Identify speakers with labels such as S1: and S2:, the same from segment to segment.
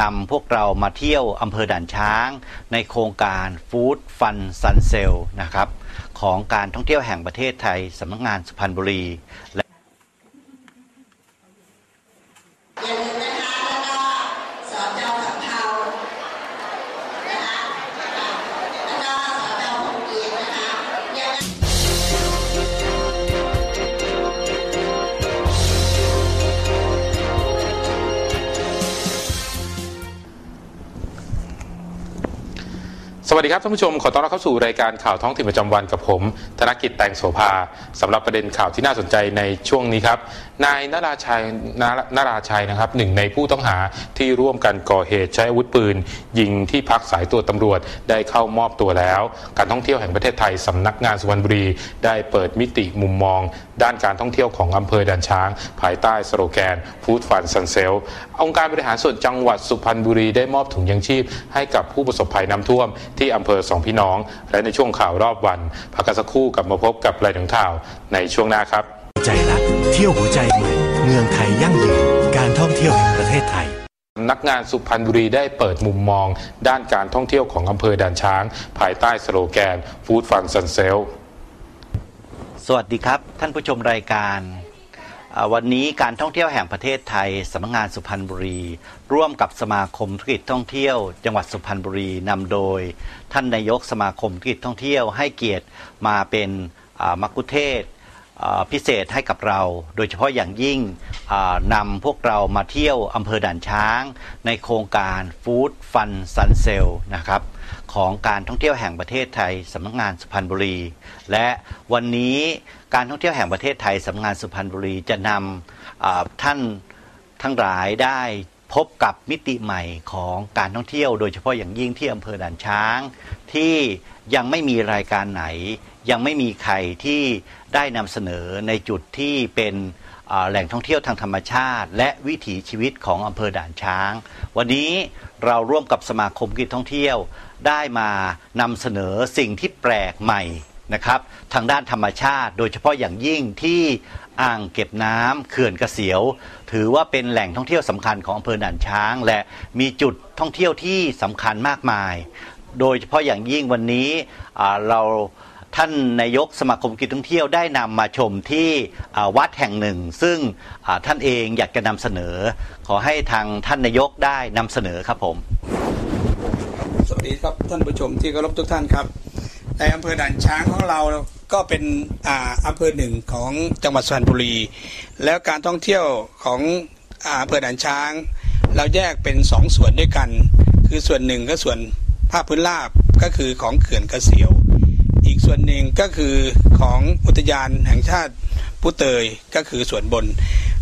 S1: นำพวกเรามาเที่ยวอำเภอด่านช้าง ในโครงการฟู้ดฟันซันเซลนะครับของการท่องเที่ยวแห่งประเทศไทยสำนักงานสุพรรณบุรี
S2: วัส
S3: ดีครับท่านผู้ชมขอต้อนรับเข้าสู่รายการข่าวท้องถิ่นประจำวันกับผม ธนกิจแตงโสภาสำหรับประเด็นข่าวที่น่าสนใจในช่วงนี้ครับ นายนราชัยนานราชัยนะครับหนึ่งในผู้ต้องหาที่ร่วมกันก่อเหตุใช้อาวุธปืน ยิงที่พักสายตรวจตำรวจได้เข้ามอบตัวแล้ว การท่องเที่ยวแห่งประเทศไทยสำนักงานสุวรรณบุรี ได้เปิดมิติมุมมอง ด้านการท่องเที่ยวของอำเภอด่านช้าง ภายใต้สโลแกนฟู้ดฟันซันเซลองค์การบริหารส่วนจังหวัดสุพรรณบุรีได้มอบถุงยังชีพ ให้กับผู้ประสบภัยน้ำท่วมที่อำเภอสองพี่น้อง และในช่วงข่าวรอบวันพักกันสักครู่กลับมาพบกับรายงข่าวในช่วงหน้าครับ
S4: ใจรัก ที่ยวหัวใจใหม่เมืองไทยยั่งยืนการท่องเที่ยวแห่งประเทศไทย
S3: สำนักงานสุพรรณบุรีได้เปิดมุมมอง ด้านการท่องเที่ยวของอำเภอด่านช้าง ภายใต้สโลแกนฟู้ดฟันซันเซล
S1: สวัสดีครับ ท่านผู้ชมรายการอ่าวันนี้การท่องเที่ยวแห่งประเทศไทยสำนักงานสุพรรณบุรี ร่วมกับสมาคมธุรกิจท่องเที่ยว จังหวัดสุพรรณบุรีนำโดย ท่านนายกสมาคมธุรกิจท่องเที่ยวให้เกียรติมาเป็นอ่ามักคุเทศก์อ่า พิเศษให้กับเรา โดยเฉพาะอย่างยิ่งนำพวกเรามาเที่ยวอำเภอด่านช้าง ในโครงการฟู้ดฟันซันเซลนะครับของการท่องเที่ยวแห่งประเทศไทยสำนักงานสุพรรณบุรี และวันนี้การท่องเที่ยวแห่งประเทศไทยสำนักงานสุพรรณบุรีจะนำท่านทั้งหลายได้ พบกับมิติใหม่ของการท่องเที่ยว โดยเฉพาะอย่างยิ่งที่อำเภอด่านช้าง ที่ยังไม่มีรายการไหน ยังไม่มีใครที่ได้นำเสนอในจุดที่เป็นแหล่งท่องเที่ยวทางธรรมชาติ และวิถีชีวิตของอำเภอด่านช้าง วันนี้เราร่วมกับสมาคมกิจท่องเที่ยว ได้มานำเสนอสิ่งที่แปลกใหม่ นะครับทางด้านธรรมชาติ โดยเฉพาะอย่างยิ่งที่อ่างเก็บน้ำเขื่อนกระเสียว ถือว่าเป็นแหล่งท่องเที่ยวสำคัญของอำเภอด่านช้าง และมีจุดท่องเที่ยวที่สำคัญมากมาย โดยเฉพาะอย่างยิ่งวันนี้เราท่านนายกสมาคมกิจท่องเที่ยวได้นำมาชมที่วัดแห่งหนึ่ง ซึ่งท่านเองอยากจะนำเสนอ ขอให้ทางท่านนายกได้นำเสนอครับผม
S5: สวัสดีครับท่านผู้ชมที่เคารพทุกท่านครับ ในอำเภอด่านช้างของเราก็เป็นอ่าอำเภอหนึ่งของจังหวัดสุพรรณบุรี แล้วการท่องเที่ยวของอ่าอำเภอด่านช้าง เราแยกเป็นสองส่วนด้วยกัน คือส่วนหนึ่งก็ส่วนภาคพื้นราบก็คือของเขื่อนกระเสียว อีกส่วนหนึ่งก็คือของอุทยานแห่งชาติผู้เตยก็คือส่วนบน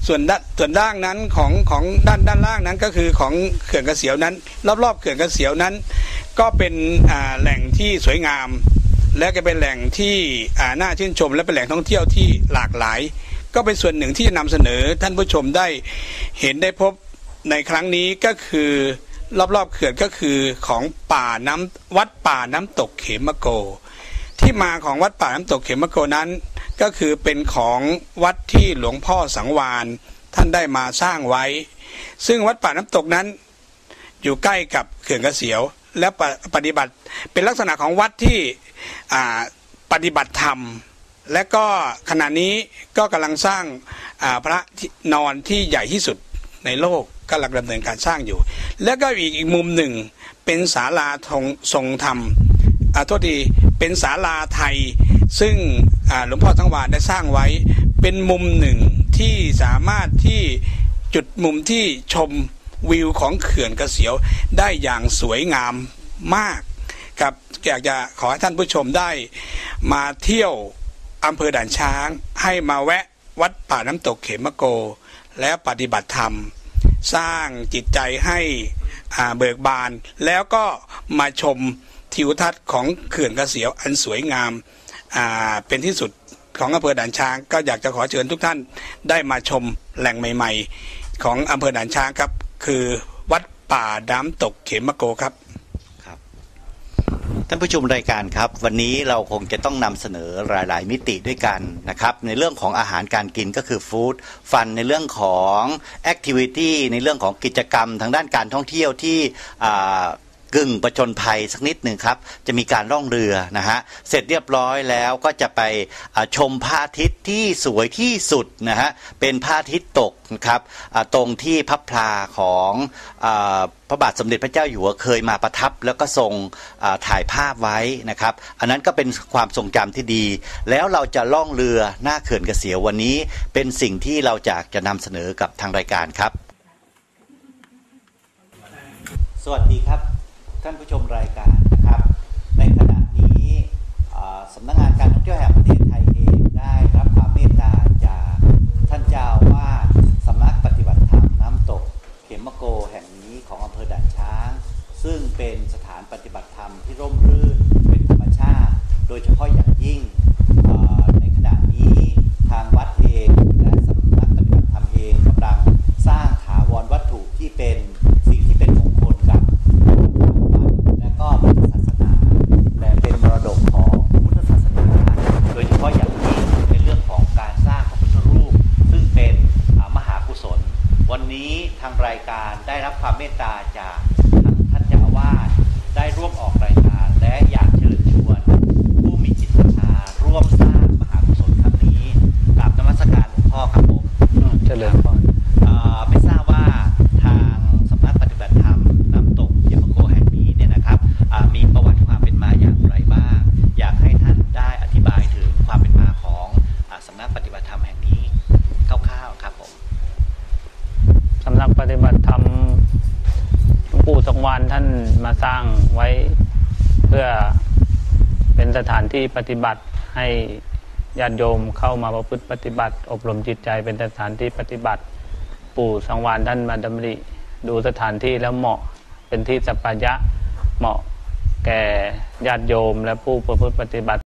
S5: ส่วนด้านส่วนล่างนั้นของของด้านด้านล่างนั้นก็คือของเขื่อนกระเสียวนั้น รอบๆเขื่อนกระเสียวนั้น ก็เป็นแหล่งที่สวยงาม และก็เป็นแหล่งที่น่าชื่นชม และเป็นแหล่งท่องเที่ยวที่หลากหลาย ก็เป็นส่วนหนึ่งที่จะนำเสนอท่านผู้ชมได้เห็นได้พบในครั้งนี้ก็คือรอบๆเขื่อนก็คือของป่าน้ำวัดป่าน้ำตกเขมโก ที่มาของวัดป่าน้ำตกเขมโกนั้น ก็คือเป็นของวัดที่หลวงพ่อสังวานท่านได้มาสร้างไว้ ซึ่งวัดป่าน้ำตกนั้น อยู่ใกล้กับเขื่อนกระเสียว และปปฏิบัติเป็นลักษณะของวัดที่ ปฏิบัติธรรม และก็ขณะนี้ก็กำลังสร้างพระนอนที่ใหญ่ที่สุดในโลกกำลังดำเนินการสร้างอยู่ แล้วก็อีกอีกมุมหนึ่งเป็นศาลาทรงทรงธรรมอ่าโทษทีเป็นศาลาไทย ซึ่งหลวงพ่อทั้งวานได้สร้างไว้เป็นมุมหนึ่งที่สามารถที่จุดมุมที่ชมวิวของเขื่อนกระเสียวได้อย่างสวยงามมาก ครับอยากจะขอให้ท่านผู้ชมได้ มาเที่ยวอำเภอด่านช้าง ให้มาแวะวัดป่าน้ำตกเขมโก และปฏิบัติธรรม สร้างจิตใจให้เบิกบาน แล้วก็มาชมทิวทัศน์ของเขื่อนกระเสียวอันสวยงามอ่าเป็นที่สุดของอำเภอด่านช้าง ก็อยากจะขอเชิญทุกท่านได้มาชมแหล่งใหม่ ๆ ของอำเภอด่านช้างครับ คือวัดป่าน้ำตกเขมโกครับ
S1: ท่านผู้ชมรายการครับ วันนี้เราคงจะต้องนำเสนอหลาย ๆ มิติด้วยกันนะครับ ในเรื่องของอาหารการกินก็คือฟู้ดฟันในเรื่องของแอคทิวิตี้ในเรื่องของกิจกรรมทางด้านการท่องเที่ยวที่อ่า กึ่งประจนภัยสักนิดหนึ่งครับ จะมีการล่องเรือนะฮะเสร็จเรียบร้อยแล้วก็จะไปชมพระอาทิตย์ที่สวยที่สุดนะฮะเป็นพระอาทิตย์ตกนะครับตรงที่พับพลาของอพระบาทสมเด็จพระเจ้าอยู่หัวเคยมาประทับแล้วก็ทรงถ่ายภาพไว้นะครับ อันนั้นก็เป็นความทรงจำที่ดี แล้วเราจะล่องเรือหน้าเขื่อนกระเกษียววันนี้เป็นสิ่งที่เราจะจะนำเสนอกับทางรายการครับ สวัสดีครับ ท่านผู้ชมรายการนะครับ ในขณะนี้สำนักงานการท่องเที่ยวแห่งประเทศไทยเองได้รับความเมตตาจากท่านเจ้าว่าสำนักปฏิบัติธรรมน้ำตก เขมโกแห่งนี้ของอำเภอด่านช้าง ซึ่งเป็นสถานปฏิบัติธรรมที่ร่มรื่นเป็นธรรมชาติ โดยเฉพาะอย่างยิ่งเอ่อในขณะนี้ทางวัดเองและสำนักปฏิบัติธรรมเองกำลังสร้างถาวรวัตถุที่เป็นสิ่งที่เป็นมงคลกับวัดและก็พุทธศาสนาและเป็นมรดกของพุทธศาสนา โดยเฉพาะอย่างยิ่งในเรื่องของการสร้างพระพุทธรูป ซึ่งเป็นอ่ามหากุศล วันนี้ทางรายการได้รับ ความเมตตา
S6: สร้างไว้เพื่อเป็นสถานที่ปฏิบัติให้ญาติโยมเข้ามาประพฤติปฏิบัติ อบรมจิตใจเป็นสถานที่ปฏิบัติ ปู่สังวานท่านมาดำริ ดูสถานที่แล้วเหมาะเป็นที่สัปปายะเหมาะแก่ญาติโยมและผู้ประพฤติปฏิบัติ